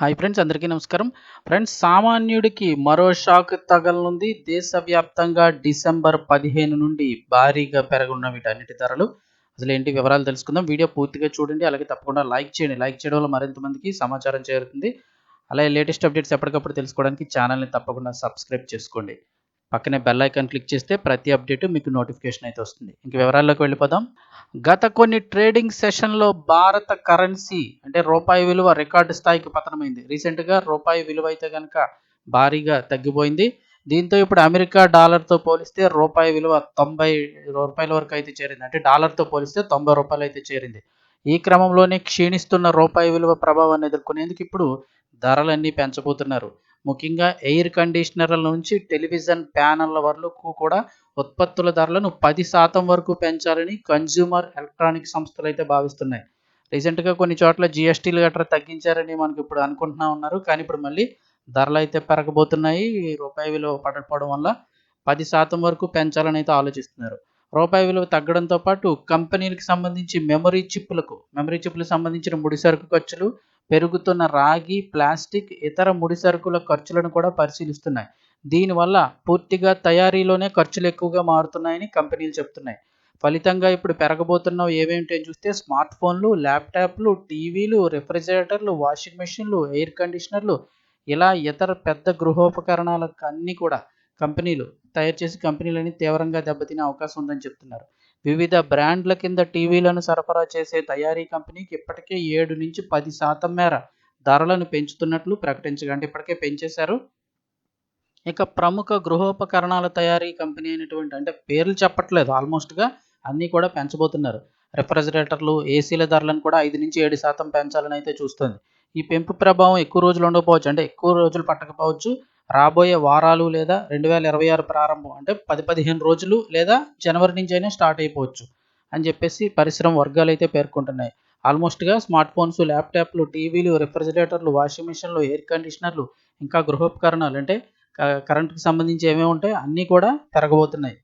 Hi friends అందరికీ నమస్కారం. Friends సామాన్యుడికి మరో షాక్ తగలనుంది. దేశవ్యాప్తంగా డిసెంబర్ పదిహేను నుండి భారీగా పెరగనున్న వీటన్నిటి ధరలు. అసలు ఏంటి వివరాలు తెలుసుకుందాం. వీడియో పూర్తిగా చూడండి. అలాగే తప్పకుండా లైక్ చేయండి. లైక్ చేయడం వల్ల మరింత మందికి సమాచారం చేరుతుంది. అలాగే లేటెస్ట్ అప్డేట్స్ ఎప్పటికప్పుడు తెలుసుకోవడానికి ఛానల్ని తప్పకుండా సబ్స్క్రైబ్ చేసుకోండి. పక్కనే బెల్ ఐకాన్ క్లిక్ చేస్తే ప్రతి అప్డేట్ మీకు నోటిఫికేషన్ అయితే వస్తుంది. ఇంక వివరాల్లోకి వెళ్ళిపోదాం. గత కొన్ని ట్రేడింగ్ సెషన్లో భారత కరెన్సీ అంటే రూపాయి విలువ రికార్డు స్థాయికి పతనమైంది. రీసెంట్గా రూపాయి విలువ అయితే కనుక భారీగా తగ్గిపోయింది. దీంతో ఇప్పుడు అమెరికా డాలర్తో పోలిస్తే రూపాయి విలువ తొంభై రూపాయల వరకు అయితే చేరింది. అంటే డాలర్తో పోలిస్తే తొంభై రూపాయలు అయితే చేరింది. ఈ క్రమంలోనే క్షీణిస్తున్న రూపాయి విలువ ప్రభావాన్ని ఎదుర్కొనేందుకు ఇప్పుడు ధరలన్నీ పెంచబోతున్నారు. ముఖ్యంగా ఎయిర్ కండిషనర్ల నుంచి టెలివిజన్ ప్యానెల్ల వరకు కూడా ఉత్పత్తుల ధరలను పది శాతం వరకు పెంచాలని కన్జ్యూమర్ ఎలక్ట్రానిక్ సంస్థలు అయితే భావిస్తున్నాయి. రీసెంట్గా కొన్ని చోట్ల జిఎస్టీలు గట్రా తగ్గించారని మనకి ఇప్పుడు అనుకుంటున్నా ఉన్నారు. కానీ ఇప్పుడు మళ్ళీ ధరలు అయితే పెరగబోతున్నాయి. రూపాయి విలువ పడకపోవడం వల్ల పది శాతం వరకు పెంచాలని అయితే ఆలోచిస్తున్నారు. రూపాయి విలువ తగ్గడంతో పాటు కంపెనీలకు సంబంధించి మెమరీ చిప్పులకు మెమరీ చిప్పులకు సంబంధించిన ముడిసరుకు ఖర్చులు పెరుగుతున్న రాగి ప్లాస్టిక్ ఇతర ముడి సరుకుల ఖర్చులను కూడా పరిశీలిస్తున్నాయి. దీనివల్ల పూర్తిగా తయారీలోనే ఖర్చులు ఎక్కువగా మారుతున్నాయని కంపెనీలు చెప్తున్నాయి ఫలితంగా ఇప్పుడు పెరగబోతున్నవి ఏమేమిటో చూస్తే స్మార్ట్ ఫోన్లు ల్యాప్టాప్లు టీవీలు రెఫ్రిజిరేటర్లు వాషింగ్ మెషిన్లు ఎయిర్ కండిషనర్లు ఇలా ఇతర పెద్ద గృహోపకరణాలకు అన్నీ కూడా కంపెనీలు తయారు చేసి కంపెనీలని తీవ్రంగా దెబ్బతినే అవకాశం ఉందని చెప్తున్నారు. వివిధ బ్రాండ్ల కింద టీవీలను సరఫరా చేసే తయారీ కంపెనీకి ఇప్పటికే ఏడు నుంచి పది శాతం మేర ధరలను పెంచుతున్నట్లు ప్రకటించగా అంటే ఇప్పటికే పెంచేశారు. ఇక ప్రముఖ గృహోపకరణాల తయారీ కంపెనీ అయినటువంటి అంటే పేర్లు చెప్పట్లేదు ఆల్మోస్ట్గా అన్నీ కూడా పెంచబోతున్నారు. రెఫ్రిజిరేటర్లు ఏసీల ధరలను కూడా ఐదు నుంచి ఏడు శాతం పెంచాలని అయితే చూస్తుంది. ఈ పెంపు ప్రభావం ఎక్కువ రోజులు ఉండకపోవచ్చు అంటే ఎక్కువ రోజులు పట్టకపోవచ్చు. రాబోయే వారాలు లేదా రెండు వేల ఇరవై ఆరు ప్రారంభం అంటే పది పదిహేను రోజులు లేదా జనవరి నుంచి అయినా స్టార్ట్ అయిపోవచ్చు అని చెప్పేసి పరిశ్రమ వర్గాలు అయితే పేర్కొంటున్నాయి. ఆల్మోస్ట్గా స్మార్ట్ ఫోన్స్ ల్యాప్టాప్లు టీవీలు రెఫ్రిజిరేటర్లు వాషింగ్ మిషన్లు ఎయిర్ కండిషనర్లు ఇంకా గృహోపకరణాలు అంటే కరెంటుకి సంబంధించి ఏమేమి ఉంటాయి అన్నీ కూడా పెరగబోతున్నాయి.